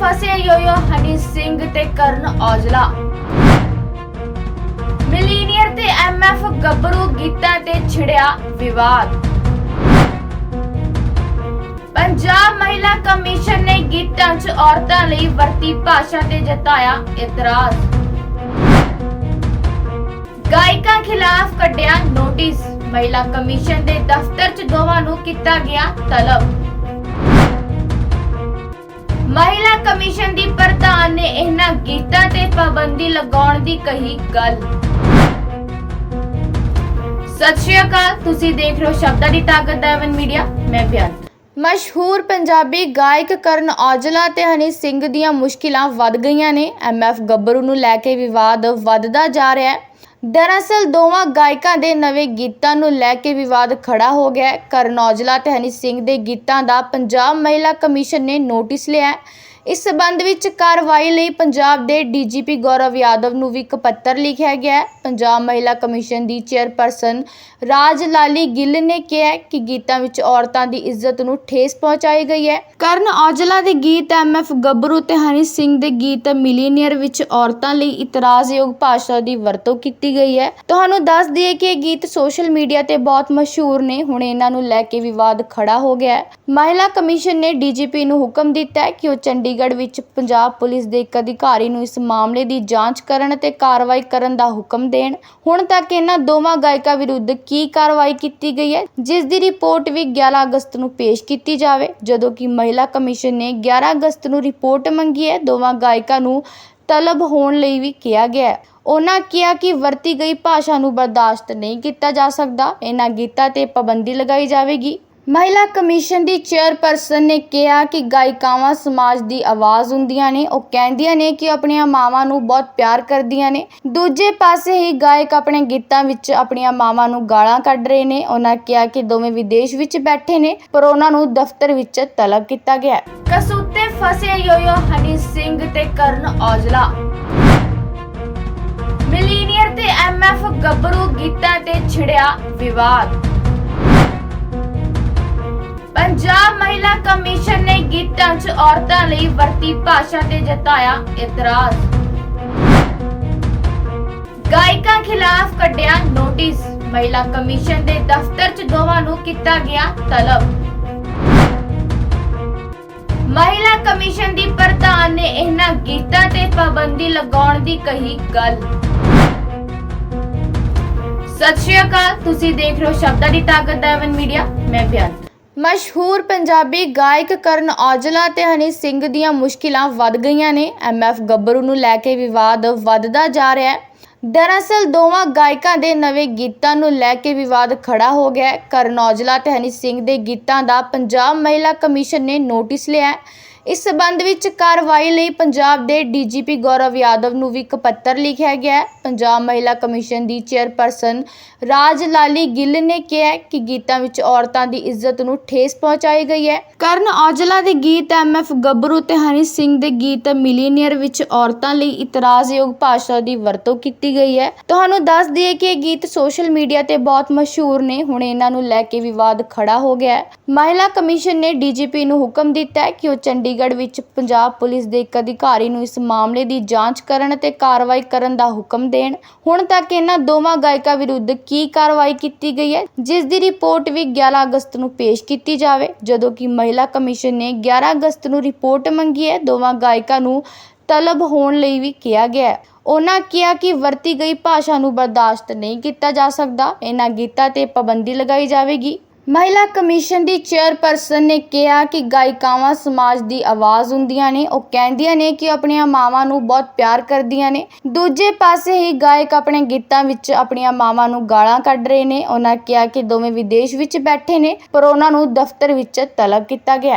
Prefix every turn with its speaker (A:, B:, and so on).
A: ਫਸੇ ਯੋਯੋ ਹਨੀ ਸਿੰਘ ਤੇ ਕਰਨ ਔਜਲਾ। ਮਿਲੀਨੀਅਰ ਤੇ ਐਮਐਫ ਗੱਭਰੂ ਗੀਤਾਂ ਤੇ ਛਿੜਿਆ ਵਿਵਾਦ। ਪੰਜਾਬ ਮਹਿਲਾ ਕਮਿਸ਼ਨ ਨੇ ਗੀਤਾਂ 'ਚ ਔਰਤਾਂ ਲਈ ਵਰਤੀ ਭਾਸ਼ਾ ਤੇ ਜਤਾਇਆ ਇਤਰਾਜ਼। ਗਾਇਕਾਂ ਖਿਲਾਫ ਕੱਢਿਆ ਨੋਟਿਸ। ਮਹਿਲਾ ਕਮਿਸ਼ਨ ਦੇ ਦਫ਼ਤਰ 'ਚ ਦੋਵਾਂ ਨੂੰ ਕੀਤਾ ਗਿਆ ਤਲਬ। ਮਹਿਲਾ ਕਮਿਸ਼ਨ ਦੀ ਪ੍ਰਧਾਨ ਨੇ ਇਹਨਾਂ ਗੀਤਾਂ ਤੇ ਪਾਬੰਦੀ ਲਗਾਉਣ ਦੀ ਕਹੀ ਗੱਲ। ਸਤਿ ਸ਼੍ਰੀ ਅਕਾਲ, ਤੁਸੀਂ ਦੇਖ ਰਹੇ ਹੋ ਸ਼ਬਦਾਂ ਦੀ ਤਾਕਤ ਦਾ ਐਵਨ ਮੀਡੀਆ, ਮੈਂ ਬਿਆਨ। ਮਸ਼ਹੂਰ ਪੰਜਾਬੀ ਗਾਇਕ ਕਰਨ ਔਜਲਾ ਤੇ ਹਨੀ ਸਿੰਘ ਦੀਆਂ ਮੁਸ਼ਕਿਲਾਂ ਵੱਧ ਗਈਆਂ ਨੇ। ਐਮਐਫ ਗੱਭਰੂ ਨੂੰ ਲੈ ਕੇ ਵਿਵਾਦ ਵੱਧਦਾ ਜਾ ਰਿਹਾ ਹੈ। ਦਰਅਸਲ ਦੋਵਾਂ ਗਾਇਕਾਂ ਦੇ ਨਵੇਂ ਗੀਤਾਂ ਨੂੰ ਲੈ ਕੇ ਵਿਵਾਦ ਖੜਾ ਹੋ ਗਿਆ ਹੈ। ਕਰਨ ਔਜਲਾ ਤੇ ਹਨੀ ਸਿੰਘ ਦੇ ਗੀਤਾਂ ਦਾ ਪੰਜਾਬ ਮਹਿਲਾ ਕਮਿਸ਼ਨ ਨੇ ਨੋਟਿਸ ਲਿਆ ਹੈ। ਇਸ ਸਬੰਧ ਵਿੱਚ ਕਾਰਵਾਈ ਲਈ ਪੰਜਾਬ ਦੇ ਡੀਜੀਪੀ ਗੌਰਵ ਯਾਦਵ ਨੂੰ ਵੀ ਇੱਕ ਪੱਤਰ ਲਿਖਿਆ ਗਿਆ ਹੈ। ਪੰਜਾਬ ਮਹਿਲਾ ਕਮਿਸ਼ਨ ਦੀ ਚੇਅਰਪਰਸਨ ਰਾਜ ਲਾਲੀ ਗਿੱਲ ਨੇ ਕਿਹਾ ਕਿ ਗੀਤਾਂ ਵਿੱਚ ਔਰਤਾਂ ਦੀ ਇੱਜ਼ਤ ਨੂੰ ਠੇਸ ਪਹੁੰਚਾਈ ਗਈ ਹੈ। ਕਰਨ ਔਜਲਾ ਦੇ ਗੀਤ ਐਮਐਫ ਗੱਭਰੂ ਤੇ ਹਨੀ ਸਿੰਘ ਦੇ ਗੀਤ ਮਿਲੀਨੀਅਰ ਵਿੱਚ ਔਰਤਾਂ ਲਈ ਇਤਰਾਜ਼ਯੋਗ ਭਾਸ਼ਾ ਦੀ ਵਰਤੋਂ ਕੀਤੀ ਗਈ ਹੈ। ਤੁਹਾਨੂੰ ਦੱਸ ਦਈਏ ਕਿ ਇਹ ਗੀਤ ਸੋਸ਼ਲ ਮੀਡੀਆ ਤੇ ਬਹੁਤ ਮਸ਼ਹੂਰ ਨੇ। ਹੁਣ ਇਹਨਾਂ ਨੂੰ ਲੈ ਕੇ ਵਿਵਾਦ ਖੜਾ ਹੋ ਗਿਆ ਹੈ। ਮਹਿਲਾ ਕਮਿਸ਼ਨ ਨੇ ਡੀਜੀਪੀ ਨੂੰ ਹੁਕਮ ਦਿੱਤਾ ਹੈ ਕਿ ਉਹ ਚੰਡੀ ਚੰਡੀਗੜ੍ਹ ਵਿੱਚ ਪੰਜਾਬ ਪੁਲਿਸ ਦੇ ਇੱਕ ਅਧਿਕਾਰੀ ਨੂੰ ਇਸ ਮਾਮਲੇ ਦੀ ਜਾਂਚ ਕਰਨ ਅਤੇ ਕਾਰਵਾਈ ਕਰਨ ਦਾ ਹੁਕਮ ਦੇਣ। ਹੁਣ ਤੱਕ ਇਹਨਾਂ ਦੋਵਾਂ ਗਾਇਕਾਂ ਵਿਰੁੱਧ ਕੀ ਕਾਰਵਾਈ ਕੀਤੀ ਗਈ ਹੈ, ਜਿਸ ਦੀ ਰਿਪੋਰਟ ਵੀ 11 ਅਗਸਤ ਨੂੰ ਪੇਸ਼ ਕੀਤੀ ਜਾਵੇ। ਜਦੋਂ ਕਿ ਮਹਿਲਾ ਕਮਿਸ਼ਨ ਨੇ 11 ਅਗਸਤ ਨੂੰ ਰਿਪੋਰਟ ਮੰਗੀ ਹੈ, ਦੋਵਾਂ ਗਾਇਕਾਂ ਨੂੰ ਤਲਬ ਹੋਣ ਲਈ ਵੀ ਕਿਹਾ ਗਿਆ ਹੈ। ਉਹਨਾਂ ਕਿਹਾ ਕਿ ਵਰਤੀ ਗਈ ਭਾਸ਼ਾ ਨੂੰ ਬਰਦਾਸ਼ਤ ਨਹੀਂ ਕੀਤਾ ਜਾ ਸਕਦਾ। ਇਹਨਾਂ ਗੀਤਾਂ ਤੇ ਪਾਬੰਦੀ ਲਗਾਈ ਜਾਵੇਗੀ। ਮਹਿਲਾ ਕਮਿਸ਼ਨ ਦੀ ਚੇਅਰਪਰਸਨ ਨੇ ਕਿਹਾ ਕਿ ਗਾਇਕਾਵਾਂ ਸਮਾਜ ਦੀ ਆਵਾਜ਼ ਹੁੰਦੀਆਂ ਨੇ। ਉਹ ਕਹਿੰਦੀਆਂ ਨੇ ਕਿ ਆਪਣੀਆਂ ਮਾਵਾਂ ਨੂੰ ਬਹੁਤ ਪਿਆਰ ਕਰਦੀਆਂ ਨੇ। ਦੂਜੇ ਪਾਸੇ ਹੀ ਗਾਇਕ ਆਪਣੇ ਗੀਤਾਂ ਵਿੱਚ ਆਪਣੀਆਂ ਮਾਵਾਂ ਨੂੰ ਗਾਲਾਂ ਕੱਢ ਰਹੇ ਨੇ। ਉਹਨਾਂ ਕਿਹਾ ਕਿ ਦੋਵੇਂ ਵਿਦੇਸ਼ ਵਿੱਚ ਬੈਠੇ ਨੇ, ਪਰ ਉਹਨਾਂ ਨੂੰ ਦਫ਼ਤਰ ਵਿੱਚ ਤਲਬ ਕੀਤਾ ਗਿਆ ਕਸੂਤੇ ਫਸੇ ਯੋਯੋ, ਹਨੀ ਸਿੰਘ ਤੇ ਕਰਨ ਔਜਲਾ। ਮਿਲੀਨੀਅਰ ਤੇ ਐਮਐਫ ਗੱਭਰੂ ਗੀਤਾਂ ਤੇ ਛਿੜਿਆ ਵਿਵਾਦ। ਪੰਜਾਬ ਮਹਿਲਾ ਕਮਿਸ਼ਨ ਨੇ ਗੀਤਾਂ 'ਚ ਔਰਤਾਂ ਲਈ ਵਰਤੀ ਭਾਸ਼ਾ ਤੇ ਜਤਾਇਆ ਇਤਰਾਜ਼। ਗਾਇਕਾਂ ਖਿਲਾਫ ਕੱਢਿਆ ਨੋਟਿਸ। ਮਹਿਲਾ ਕਮਿਸ਼ਨ ਦੇ ਦਫ਼ਤਰ 'ਚ ਦੋਵਾਂ ਨੂੰ ਕੀਤਾ ਗਿਆ ਤਲਬ। ਮਹਿਲਾ ਕਮਿਸ਼ਨ ਦੀ ਪ੍ਰਧਾਨ ਨੇ ਇਹਨਾਂ ਗੀਤਾਂ ਤੇ ਪਾਬੰਦੀ ਲਗਾਉਣ ਦੀ ਕਹੀ ਗੱਲ। ਸਤਿ ਸ਼੍ਰੀ ਅਕਾਲ, ਤੁਸੀਂ ਦੇਖ ਰਹੇ ਹੋ ਸ਼ਬਦਾਂ ਦੀ ਤਾਕਤ ਦਾ ਐਵਨ ਮੀਡੀਆ। ਮੈਂ ਬਿਆਨ। ਮਸ਼ਹੂਰ ਪੰਜਾਬੀ ਗਾਇਕ ਕਰਨ ਔਜਲਾ ਤੇ ਹਨੀ ਸਿੰਘ ਦੀਆਂ ਮੁਸ਼ਕਿਲਾਂ ਵੱਧ ਗਈਆਂ ਨੇ। ਐਮਐਫ ਗੱਭਰੂ ਨੂੰ ਲੈ ਕੇ ਵਿਵਾਦ ਵੱਧਦਾ ਜਾ ਰਿਹਾ ਹੈ। ਦਰਅਸਲ, ਦੋਵਾਂ ਗਾਇਕਾਂ ਦੇ ਨਵੇਂ ਗੀਤਾਂ ਨੂੰ ਲੈ ਕੇ ਵਿਵਾਦ ਖੜਾ ਹੋ ਗਿਆ ਹੈ। ਕਰਨ ਔਜਲਾ ਤੇ ਹਨੀ ਸਿੰਘ ਦੇ ਗੀਤਾਂ ਦਾ ਪੰਜਾਬ ਮਹਿਲਾ ਕਮਿਸ਼ਨ ਨੇ ਨੋਟਿਸ ਲਿਆ ਹੈ। ਇਸ ਸਬੰਧ ਵਿੱਚ ਕਾਰਵਾਈ ਲਈ ਪੰਜਾਬ ਦੇ ਡੀਜੀਪੀ ਗੌਰਵ ਯਾਦਵ ਨੂੰ ਵੀ ਇੱਕ ਪੱਤਰ ਲਿਖਿਆ ਗਿਆ ਹੈ। ਪੰਜਾਬ ਮਹਿਲਾ ਕਮਿਸ਼ਨ ਦੀ ਚੇਅਰਪਰਸਨ ਰਾਜ ਲਾਲੀ ਗਿੱਲ ਨੇ ਕਿਹਾ ਕਿ ਗੀਤਾਂ ਵਿੱਚ ਔਰਤਾਂ ਦੀ ਇੱਜ਼ਤ ਨੂੰ ਠੇਸ ਪਹੁੰਚਾਈ ਗਈ ਹੈ। ਕਰਨ ਔਜਲਾ ਦੇ ਗੀਤ ਐਮਐਫ ਗੱਭਰੂ ਤੇ ਹਨੀ ਸਿੰਘ ਦੇ ਗੀਤ ਮਿਲੀਨੀਅਰ ਵਿੱਚ ਔਰਤਾਂ ਲਈ ਇਤਰਾਜ਼ਯੋਗ ਭਾਸ਼ਾ ਦੀ ਵਰਤੋਂ ਕੀਤੀ ਗਈ ਹੈ। ਤੁਹਾਨੂੰ ਦੱਸ ਦਈਏ ਕਿ ਇਹ ਗੀਤ ਸੋਸ਼ਲ ਮੀਡੀਆ ਤੇ ਬਹੁਤ ਮਸ਼ਹੂਰ ਨੇ। ਹੁਣ ਇਹਨਾਂ ਨੂੰ ਲੈ ਕੇ ਵਿਵਾਦ ਖੜਾ ਹੋ ਗਿਆ ਹੈ। ਮਹਿਲਾ ਕਮਿਸ਼ਨ ਨੇ ਡੀਜੀਪੀ ਨੂੰ ਹੁਕਮ ਦਿੱਤਾ ਹੈ ਕਿ ਉਹ ਚੰਡੀ ਚੰਡੀਗੜ੍ਹ ਵਿੱਚ ਪੰਜਾਬ ਪੁਲਿਸ ਦੇ ਇੱਕ ਅਧਿਕਾਰੀ ਨੂੰ ਇਸ ਮਾਮਲੇ ਦੀ ਜਾਂਚ ਕਰਨ ਅਤੇ ਕਾਰਵਾਈ ਕਰਨ ਦਾ ਹੁਕਮ ਦੇਣ। ਹੁਣ ਤੱਕ ਇਹਨਾਂ ਦੋਵਾਂ ਗਾਇਕਾਂ ਵਿਰੁੱਧ ਕੀ ਕਾਰਵਾਈ ਕੀਤੀ ਗਈ ਹੈ, ਜਿਸ ਦੀ ਰਿਪੋਰਟ ਵੀ 11 ਅਗਸਤ ਨੂੰ ਪੇਸ਼ ਕੀਤੀ ਜਾਵੇ। ਜਦੋਂ ਕਿ ਮਹਿਲਾ ਕਮਿਸ਼ਨ ਨੇ 11 ਅਗਸਤ ਨੂੰ ਰਿਪੋਰਟ ਮੰਗੀ ਹੈ, ਦੋਵਾਂ ਗਾਇਕਾਂ ਨੂੰ ਤਲਬ ਹੋਣ ਲਈ ਵੀ ਕਿਹਾ ਗਿਆ ਹੈ। ਉਹਨਾਂ ਕਿਹਾ ਕਿ ਵਰਤੀ ਗਈ ਭਾਸ਼ਾ ਨੂੰ ਬਰਦਾਸ਼ਤ ਨਹੀਂ ਕੀਤਾ ਜਾ ਸਕਦਾ। ਇਹਨਾਂ ਗੀਤਾਂ ਤੇ ਪਾਬੰਦੀ ਲਗਾਈ ਜਾਵੇਗੀ। ਮਹਿਲਾ ਕਮਿਸ਼ਨ ਦੀ ਚੇਅਰਪਰਸਨ ਨੇ ਕਿਹਾ ਕਿ ਗਾਇਕਾਵਾਂ ਸਮਾਜ ਦੀ ਆਵਾਜ਼ ਹੁੰਦੀਆਂ ਨੇ। ਉਹ ਕਹਿੰਦੀਆਂ ਨੇ ਕਿ ਆਪਣੀਆਂ ਮਾਵਾਂ ਨੂੰ ਬਹੁਤ ਪਿਆਰ ਕਰਦੀਆਂ ਨੇ। ਦੂਜੇ ਪਾਸੇ ਹੀ ਗਾਇਕ ਆਪਣੇ ਗੀਤਾਂ ਵਿੱਚ ਆਪਣੀਆਂ ਮਾਵਾਂ ਨੂੰ ਗਾਲਾਂ ਕੱਢ ਰਹੇ ਨੇ। ਉਹਨਾਂ ਕਿਹਾ ਕਿ ਦੋਵੇਂ ਵਿਦੇਸ਼ ਵਿੱਚ ਬੈਠੇ ਨੇ, ਪਰ ਉਹਨਾਂ ਨੂੰ ਦਫ਼ਤਰ ਵਿੱਚ ਤਲਬ ਕੀਤਾ ਗਿਆ